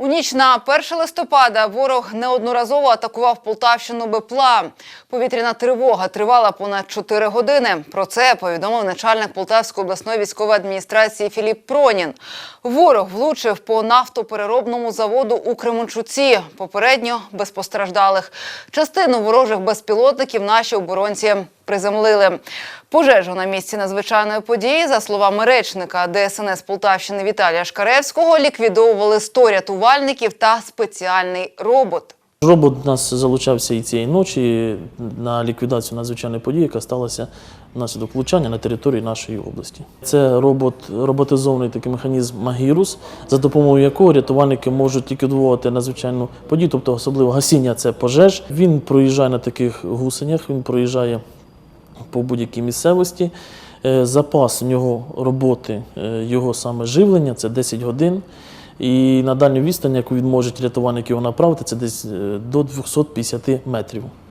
У ніч на 1 листопада ворог неодноразово атакував Полтавщину БПЛА. Повітряна тривога тривала понад 4 години. Про це повідомив начальник Полтавської обласної військової адміністрації Філіп Пронін. Ворог влучив по нафтопереробному заводу у Кременчуці. Попередньо без постраждалих. Частину ворожих безпілотників наші оборонці приземлили. Пожежу на місці надзвичайної події, за словами речника ДСНС Полтавщини Віталія Шкаревського, ліквідовували 100 рятувальників та спеціальний робот. Робот нас залучався і цієї ночі на ліквідацію надзвичайної події, яка сталася внаслідок влучання на території нашої області. Це робот, роботизований такий механізм Магірус, за допомогою якого рятувальники можуть ліквідувати надзвичайну подію, тобто особливо гасіння це пожеж. Він проїжджає на таких гусенях, він проїжджає по будь-якій місцевості. Е, Запас у нього роботи, е, його саме живлення це 10 годин. І на дальню відстань, яку він може рятувальник його направити, це десь е, до 250 метрів.